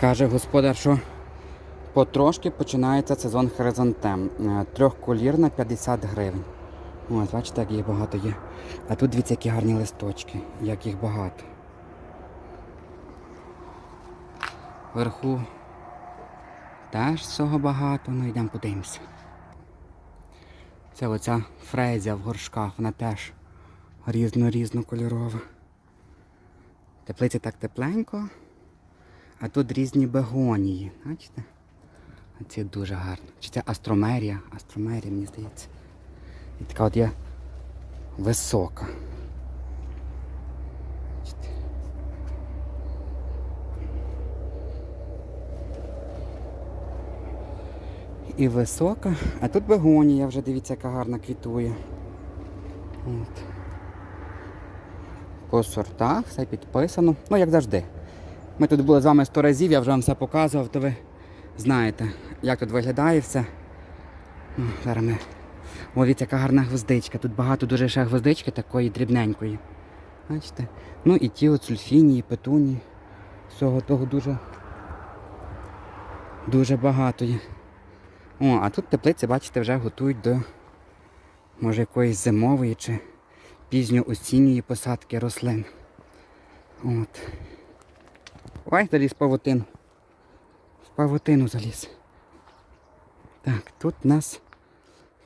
Каже господар, що потрошки починається сезон хризантем. Е, Трьохколірна 50 гривень. Ось, бачите, як їх багато є. А тут дивіться, які гарні листочки, як їх багато. Вверху теж всього багато, ну йдемо подивимося. Це оця фрезія в горшках, вона теж різно-різнокольорова. Теплиці так тепленько, а тут різні бегонії. Бачите? Це дуже гарно. Чи це астромерія? Астромерія, мені здається. І така от є висока. І висока, а тут бегонія вже дивіться, яка гарна квітує. От. По сортах, все підписано. Ну, як завжди. Ми тут були з вами сто разів, я вже вам все показував, то ви знаєте, як тут виглядає все. Ну, зараз ми. О, дивіться, яка гарна гвоздичка. Тут багато дуже ще гвоздички такої дрібненької. Бачите? Ну і ті от сульфінії, петунії. Всього того дуже дуже багато є. О, а тут теплиці, бачите, вже готують до може якоїсь зимової чи пізньоосінньої посадки рослин. От. Ой, заліз павутину. В павутину заліз. Так, тут у нас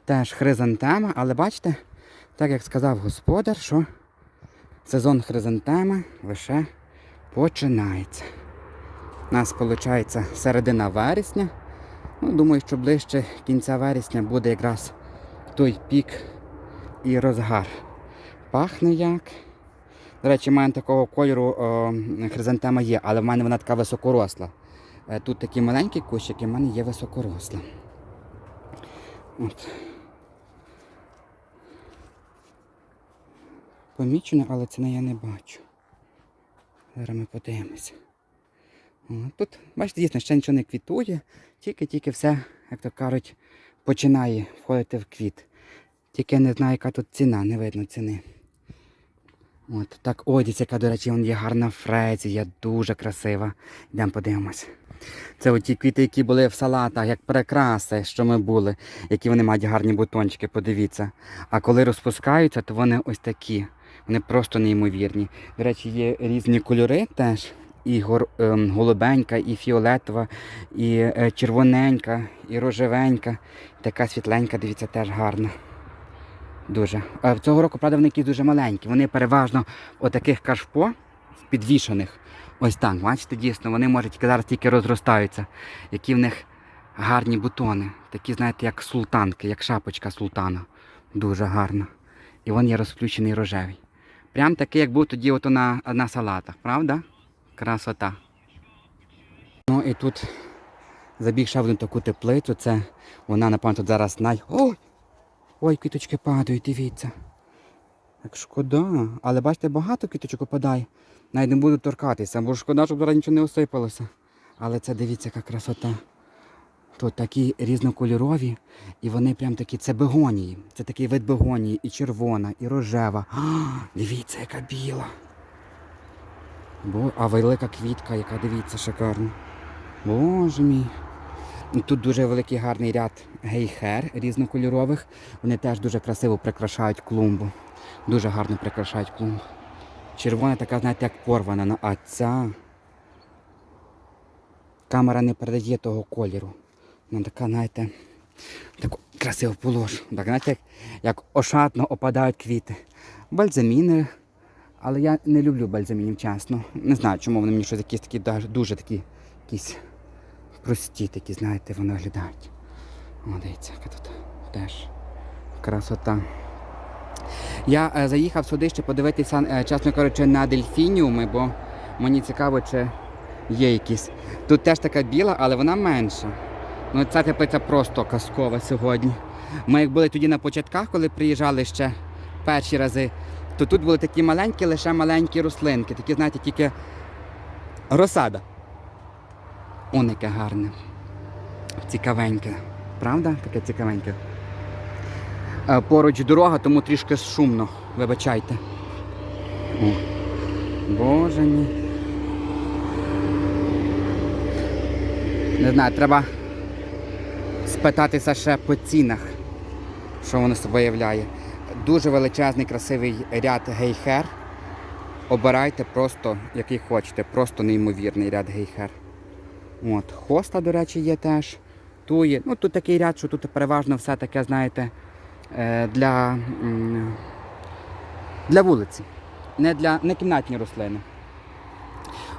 теж хризантема, але бачите, так як сказав господар, що сезон хризантеми лише починається. У нас виходить середина вересня. Ну, думаю, що ближче кінця вересня буде якраз той пік і розгар. Пахне як. До речі, в мене такого кольору о, хризантема є, але в мене вона така високоросла. Е, Тут такі маленькі кущики, в мене є високоросла. От. Помічено, але ціни я не бачу. Зараз ми подивимося. Тут, бачите, дійсно, ще нічого не квітує, тільки-тільки все, як то кажуть, починає входити в квіт. Тільки я не знаю, яка тут ціна, не видно ціни. От, так, дивіться, яка, до речі, є гарна фрезія, дуже красива. Йдемо подивимось. Це оті квіти, які були в салатах, як прикраси, що ми були, які вони мають гарні бутончики, подивіться. А коли розпускаються, то вони ось такі. Вони просто неймовірні. До речі, є різні кольори теж. І ем, голубенька, і фіолетова, і е, червоненька, і рожевенька. Така світленька, дивіться, теж гарна. Дуже. А цього року, правда, вони якісь дуже маленькі. Вони переважно отаких кашпо підвішаних. Ось так, бачите, дійсно, вони можуть тільки зараз тільки розростаються. Які в них гарні бутони. Такі, знаєте, як султанки, як шапочка султана. Дуже гарна. І він є розключений рожевий. Прям такий, як був тоді ото на, на салатах, правда? Красота. Ну і тут забіг ще в таку теплицю. Це вона, напевно, тут зараз най. Ой! Ой, квіточки падають, дивіться. Як шкода. Але бачите, багато квіточок опадає. Навіть не буду торкатися, бо шкода, щоб зараз нічого не осипалося. Але це дивіться, яка красота. Тут такі різнокольорові, і вони прям такі, це бегонії. Це такий вид бегонії, і червона, і рожева. А, дивіться, яка біла. Бо, а велика квітка, яка дивіться, шикарна. Боже мій. Тут дуже великий гарний ряд гейхер різнокольорових. Вони теж дуже красиво прикрашають клумбу. Дуже гарно прикрашають клумбу. Червона така, знаєте, як порвана, ну, а ця камера не передає того кольору. Вона така, знаєте, таку красиво положу. Так, знаєте, як, як ошатно опадають квіти. Бальзаміни. Але я не люблю бальзамінів, чесно. Не знаю, чому вони мені щось якісь такі дуже такі якісь прості такі, знаєте, вони виглядають. О, дивіться, яка тут теж красота. Я е, заїхав сюди ще подивитися, е, чесно кажучи, на дельфініуми, бо мені цікаво, чи є якісь. Тут теж така біла, але вона менша. Ну, ця теплиця просто казкова сьогодні. Ми як були тоді на початках, коли приїжджали ще перші рази, то тут були такі маленькі, лише маленькі рослинки, такі, знаєте, тільки розсада. Он яке гарне. Цікавеньке. Правда? Таке цікавеньке. Е, Поруч дорога, тому трішки шумно. Вибачайте. О. Боже мій. Не знаю, треба спитатися ще по цінах, що воно собою являє. Дуже величезний, красивий ряд гейхер. Обирайте просто, який хочете, просто неймовірний ряд гейхер. От, хоста, до речі, є теж. Тує. Ну, тут такий ряд, що тут переважно все таке, знаєте, е, для, для вулиці. Не, для, не кімнатні рослини.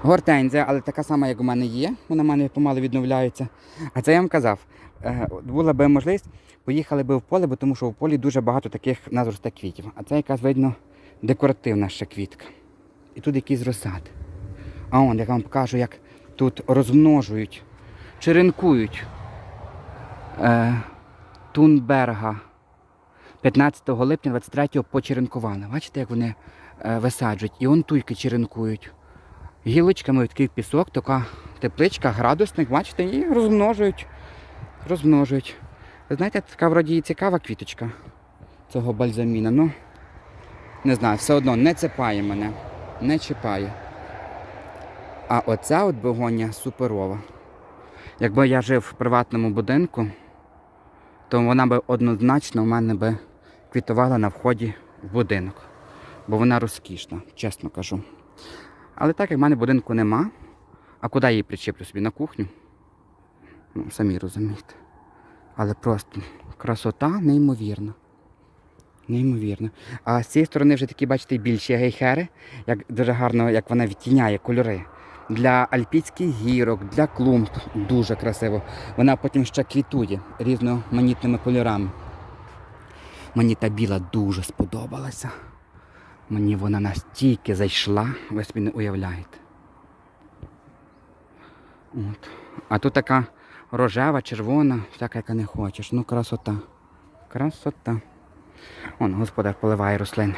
Гортензія, але така сама, як у мене є. Вона в мене помалу відновляється. А це я вам казав. е, Була би можливість, поїхали би в поле, бо тому що в полі дуже багато таких назросте квітів. А це якась, видно, декоративна ще квітка. І тут якийсь розсад. А он, я вам покажу, як тут розмножують, черенкують Тунберга. 15 липня 23-го почеренкували. Бачите, як вони е, висаджують. І он туйки черенкують. Гілочками такий пісок, така тепличка, градусник, бачите, і розмножують. Розмножують. Ви знаєте, така вроді і цікава квіточка цього бальзаміна. Ну, не знаю, все одно не цепає мене. Не чіпає. А оця от бегонія суперова. Якби я жив в приватному будинку, то вона би однозначно в мене би квітувала на вході в будинок. Бо вона розкішна, чесно кажу. Але так як в мене будинку нема, а куди я її причеплю собі на кухню? Ну, самі розумієте. Але просто красота неймовірна. Неймовірно. А з цієї сторони вже такі, бачите, більші гейхери, як дуже гарно, як вона відтіняє кольори. Для альпійських гірок, для клумб дуже красиво. Вона потім ще квітує різноманітними кольорами. Мені та біла дуже сподобалася. Мені вона настільки зайшла, ви собі не уявляєте. От. А тут така рожева, червона, всяка, яка не хочеш. Ну, красота. Красота. Он господар поливає рослини.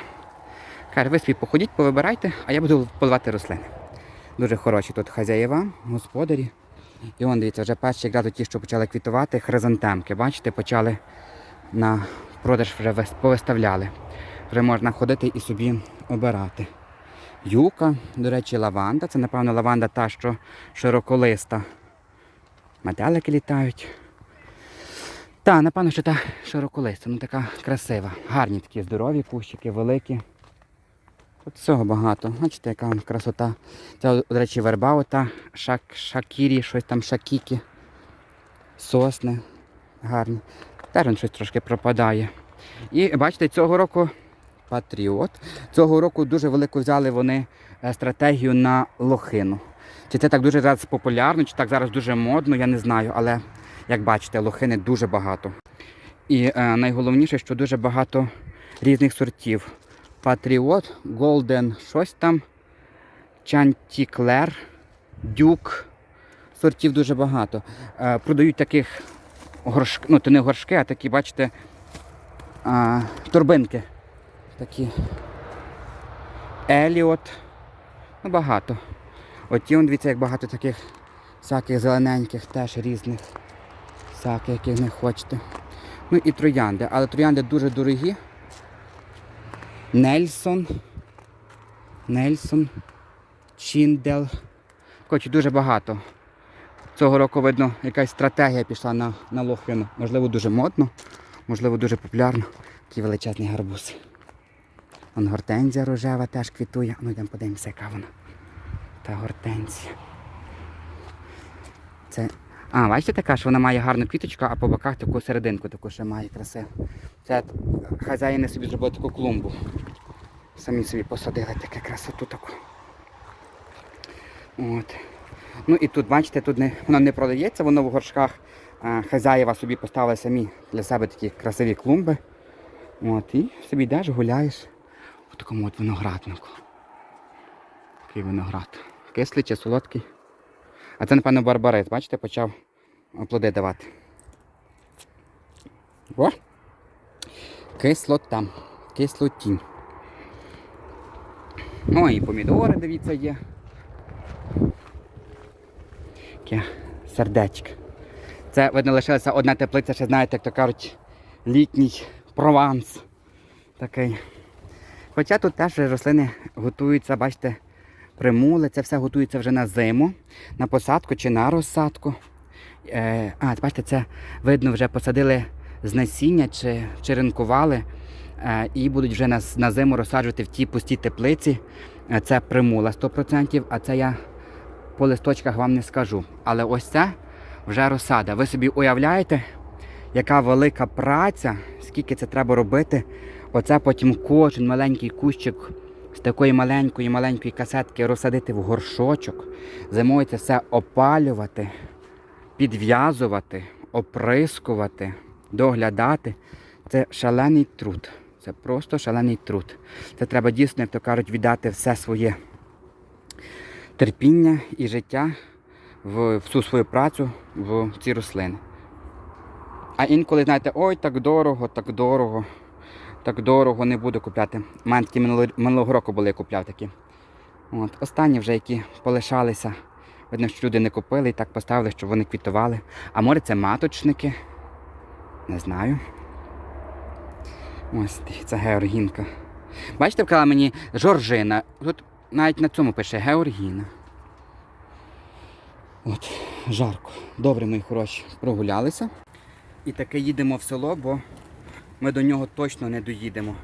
Каже, ви собі походіть, повибирайте, а я буду поливати рослини. Дуже хороші тут хазяєва, господарі. І он, дивіться, вже перші якраз ті, що почали квітувати, хризантемки. Бачите, почали на продаж вже повиставляли. Вже можна ходити і собі обирати. Юка, до речі, лаванда. Це, напевно, лаванда та, що широколиста. Метелики літають. Та, напевно, що та широколиста, ну така красива. Гарні такі здорові кущики, великі. Тут всього багато. Бачите, яка вон красота. Це, до речі, верба, ота шак, шакірі, щось там шакіки. Сосни гарні. Теж щось трошки пропадає. І бачите, цього року Патріот. Цього року дуже велику взяли вони е, стратегію на лохину. Чи це так дуже зараз популярно, чи так зараз дуже модно, я не знаю, але як бачите, лохини дуже багато. І е, найголовніше, що дуже багато різних сортів. Патріот, Голден, щось там, Чантіклер, Дюк. Сортів дуже багато. Е, продають таких горшки, ну то не горшки, а такі, бачите, а, торбинки. Такі. Еліот. Ну, багато. От ті, он, дивіться, як багато таких всяких зелененьких, теж різних. Всяких, яких не хочете. Ну і троянди. Але троянди дуже дорогі. Нельсон. Нельсон. Чіндел. Коротше, дуже багато. Цього року, видно, якась стратегія пішла на, на лохину. Можливо, дуже модно, можливо, дуже популярно. Такий величезний гарбуз. Вон гортензія рожева теж квітує. Ну йдемо подивимося, яка вона. Та гортензія. Це. А, бачите така, що вона має гарну квіточку, а по боках таку серединку таку ще має красиву. Це хазяїни собі зробили таку клумбу. Самі собі посадили таке красоту таку. От. Ну і тут, бачите, тут не, воно не продається, воно в горшках. А, хазяїва собі поставили самі для себе такі красиві клумби. От, і собі йдеш, гуляєш у такому от винограднику. Такий виноград. Кислий чи солодкий. А це, напевно, барбарис, бачите, почав плоди давати. О! Кислота. Кислотінь. О, і помідори, дивіться, є. Таке сердечко. Це, видно, лишилася одна теплиця, ще знаєте, як то кажуть, літній прованс. Такий. Хоча тут теж рослини готуються, бачите, примули, це все готується вже на зиму, на посадку чи на розсадку. Е, а, бачите, це видно, вже посадили з насіння чи черенкували е, і будуть вже на, на зиму розсаджувати в ті пусті теплиці. Е, Це примула 100%, а це я по листочках вам не скажу. Але ось це вже розсада. Ви собі уявляєте, яка велика праця, скільки це треба робити. Оце потім кожен маленький кущик з такої маленької маленької касетки розсадити в горшочок. Зимою це все опалювати, підв'язувати, оприскувати, доглядати. Це шалений труд. Це просто шалений труд. Це треба дійсно, як то кажуть, віддати все своє терпіння і життя в всю свою працю в ці рослини. А інколи, знаєте, ой, так дорого, так дорого, так дорого не буду купляти. У мене такі минулого року були я купляв такі. От. Останні вже, які полишалися. Видно, що люди не купили і так поставили, щоб вони квітували. А може це маточники? Не знаю. Ось це георгінка. Бачите, вказала мені Жоржина. Тут навіть на цьому пише Георгіна. От, жарко. Добре, мої хороші, прогулялися. І таки їдемо в село, бо ми до нього точно не доїдемо.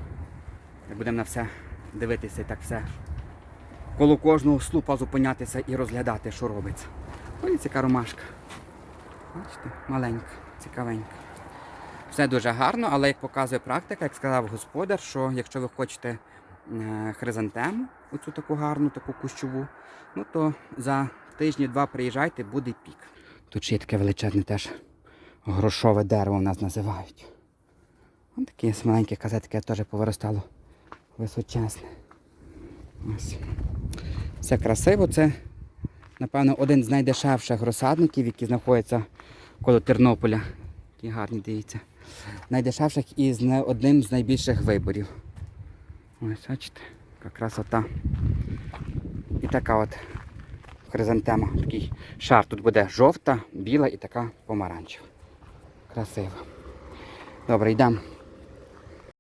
Так будемо на все дивитися і так все. Коло кожного слупа зупинятися і розглядати, що робиться. Ось яка ромашка. Бачите, маленька, цікавенька. Все дуже гарно, але як показує практика, як сказав господар, що якщо ви хочете е, хризантему, оцю таку гарну, таку кущову, ну то за тижні-два приїжджайте, буде пік. Тут ще є таке величезне теж грошове дерево в нас називають. Ось такі маленькі казетки теж повиростало височезне. Ось. Все красиво. Це, напевно, один з найдешевших розсадників, які знаходяться коло Тернополя. Такі гарні, дивіться. Найдешевших і з одним з найбільших виборів. Ось, бачите, яка красота. І така от хризантема. Такий шар тут буде жовта, біла і така помаранчева. Красиво. Добре, йдемо